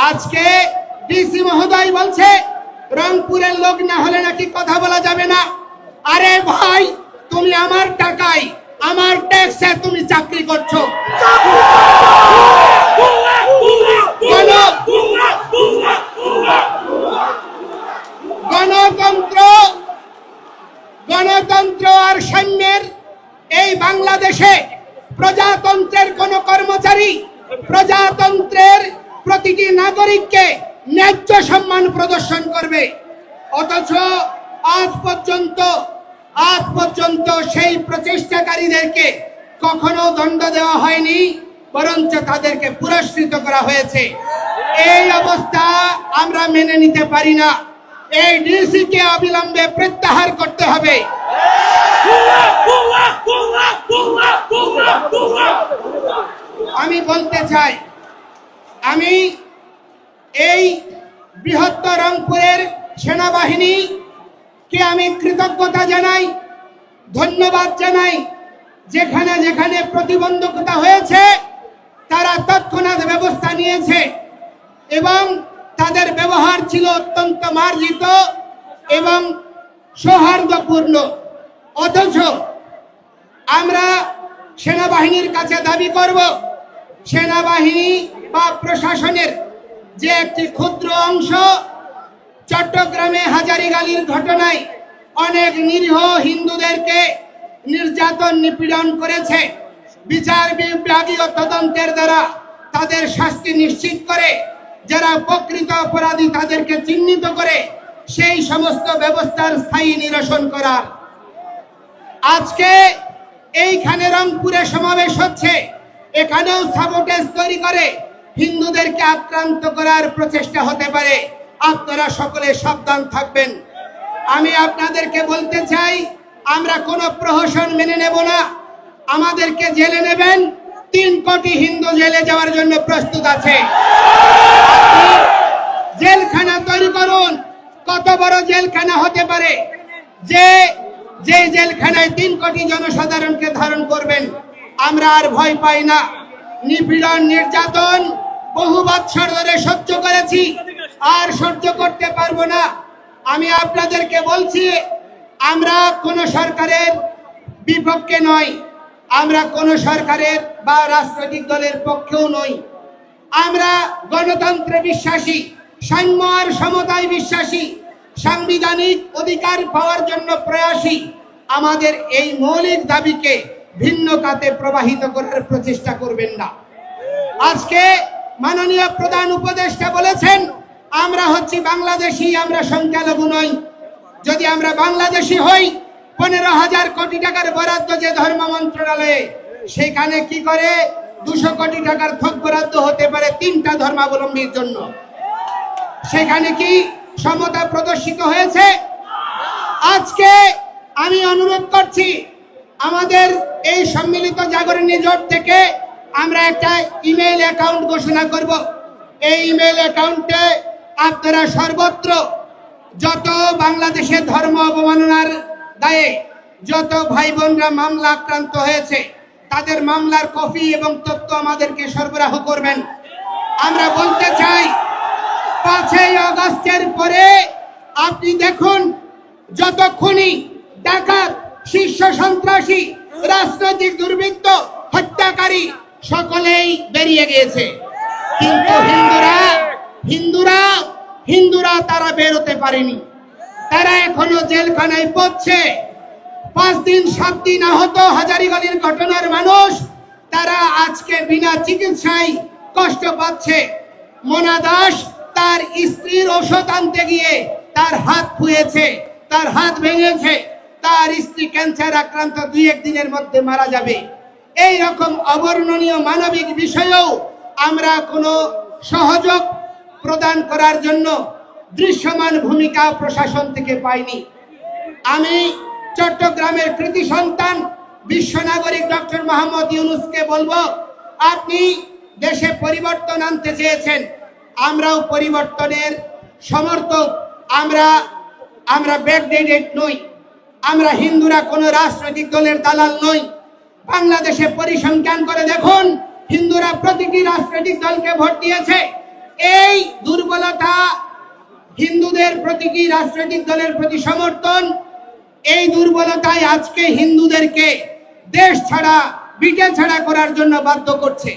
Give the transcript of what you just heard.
আজকে ডিসি মহোদয় বলছে, রংপুরের লোক না হলে নাকি কথা বলা যাবে না। আরে ভাই, তুমি আমার টাকায় আমার ট্যাক্সে তুমি চাকরি করছ। গণ- গণতন্ত্র গণতন্ত্র আর সৈন্যের এই বাংলাদেশে প্রজাতন্ত্রের কোন কর্মচারী, প্রজাতন্ত্রের নাগরিককে ন্যায্য সম্মান প্রদর্শন করবে। অথচ আজ পর্যন্ত আজ পর্যন্ত সেই প্রচেষ্টাকারীদেরকে কখনো দণ্ড দেওয়া হয়নি, বরঞ্চ তাদেরকে পুরস্কৃত করা হয়েছে। এই অবস্থা আমরা মেনে নিতে পারি না। এই ডিসি কে অবিলম্বে প্রত্যাহার করতে হবে। আমি বলতে চাই, আমি এই বৃহত্তর রংপুরের সেনাবাহিনী কে আমি কৃতজ্ঞতা জানাই, ধন্যবাদ জানাই। যেখানে যেখানে প্রতিবন্ধকতা হয়েছে, তারা তৎক্ষণাৎ ব্যবস্থা নিয়েছে এবং তাদের ব্যবহার ছিল অত্যন্ত মার্জিত এবং সৌহার্দ্যপূর্ণ। অথচ আমরা সেনাবাহিনীর কাছে দাবি করব, সেনাবাহিনী বা প্রশাসনের যে একটি ক্ষুদ্র অংশ চট্টগ্রামে হাজারিগালির ঘটনায় অনেক নিরীহ হিন্দুদেরকে নির্যাতন নিপীড়ন করেছে। বিচার বিভাগীয় তদন্তের দ্বারা তাদের শাস্তি নিশ্চিত করে, যারা প্রকৃত অপরাধী তাদেরকে চিহ্নিত করে, সেই সমস্ত ব্যবস্থার স্থায়ী নিরসন করার। আজকে এইখানে রংপুরে সমাবেশ হচ্ছে। এখানেও সাবোটেজ তৈরি করে। হিন্দুদেরকে আক্রান্ত করার প্রচেষ্টা হতে পারে। আপনারা সকলে সাবধান থাকবেন। আমি আপনাদেরকে বলতে চাই, আমরা কোনো প্রহসন মেনে নেব না। আমাদেরকে জেলে নেবেন। তিন কোটি হিন্দু জেলে যাওয়ার জন্য প্রস্তুত আছে। জেলখানা তৈরি করুন। কত বড় জেলখানা হতে পারে? যে যে জেলখানায় তিন কোটি জনসাধারণকে ধারণ করবেন। আমরা আর ভয় পাই না। নিপীড়ন, নির্যাতন বহু বৎসর ধরে সহ্য করেছি, আর সহ্য করতে পারব না। আমি আপনাদেরকে বলছি, আমরা কোন সরকারের বিপক্ষে নই, আমরা কোন সরকারের বা রাজনৈতিক দলের পক্ষেও নই। আমরা গণতন্ত্রে বিশ্বাসী, সাম্য আর সমতায় বিশ্বাসী, সাংবিধানিক অধিকার পাওয়ার জন্য প্রয়াসী। আমাদের এই মৌলিক দাবিকে ভিন্ন কাতে প্রবাহিত করার প্রচেষ্টা করবেন না। আজকে মাননীয় প্রধান উপদেষ্টা বলেছেন, আমরা হচ্ছি বাংলাদেশি, আমরা সংখ্যালঘু নই। যদি আমরা বাংলাদেশি হই, পনেরো হাজার কোটি টাকার বরাদ্দ যে ধর্ম মন্ত্রণালয়ে, সেখানে কি করে দুশো কোটি টাকার থক বরাদ্দ হতে পারে তিনটা ধর্মাবলম্বীর জন্য? সেখানে কি সমতা প্রদর্শিত হয়েছে? আজকে আমি অনুরোধ করছি, আমাদের এই সম্মিলিত জাগরণী জোট থেকে আমরা একটা ইমেল অ্যাকাউন্ট ঘোষণা করব। এই ইমেল অ্যাকাউন্টে আপনারা সর্বত্র যত বাংলাদেশে ধর্ম অবমাননার দায়ে যত ভাই বোনরা মামলা আক্রান্ত হয়েছে, তাদের মামলার কপি এবং তথ্য আমাদেরকে সরবরাহ করবেন। আমরা বলতে চাই, পাঁচই অগস্টের পরে আপনি দেখুন যত খুনি ডাকাত, শীর্ষ সন্ত্রাসী, রাজনৈতিক দুর্বৃত্ত, হত্যাকারী সকলেই বেরিয়ে গিয়েছে। কিন্তু হিন্দুরা হিন্দুরা হিন্দুরা তারা বেরোতে পারেনি। তারা এখনও জেলখানায় পড়ছে। পাঁচ দিন, সাত দিন আহত হাজারিগলির ঘটনার মানুষ তারা আজকে বিনা চিকিৎসায় কষ্ট পাচ্ছে। মোনা দাস তার স্ত্রীর ওষুধ আনতে গিয়ে তার হাত ফুয়েছে, তার হাত ভেঙেছে। তার স্ত্রী ক্যান্সার আক্রান্ত দুই একদিনের মধ্যে মারা যাবে। এই রকম অবর্ণনীয় মানবিক বিষয়েও আমরা কোনো সহযোগ প্রদান করার জন্য দৃশ্যমান ভূমিকা প্রশাসন থেকে পাইনি। আমি চট্টগ্রামের কৃতি সন্তান, বিশ্ব নাগরিক ডক্টর মোহাম্মদ ইউনুসকে বলব, আপনি দেশে পরিবর্তন আনতে চেয়েছেন, আমরাও পরিবর্তনের সমর্থক, আমরা আমরা ব্যাকডেটেড নই, আমরা হিন্দুরা কোনো রাজনৈতিক দলের দালাল নই। বাংলাদেশে পরিসংখ্যান করে দেখুন, হিন্দুরা প্রতিটি রাজনৈতিক দলকে ভোট দিয়েছে। এই দুর্বলতা হিন্দুদের প্রতি কি রাজনৈতিক দলের প্রতি সমর্থন, এই দুর্বলতায় আজকে হিন্দুদেরকে দেশ ছাড়া বিটে ছাড়া করার জন্য বাধ্য করছে।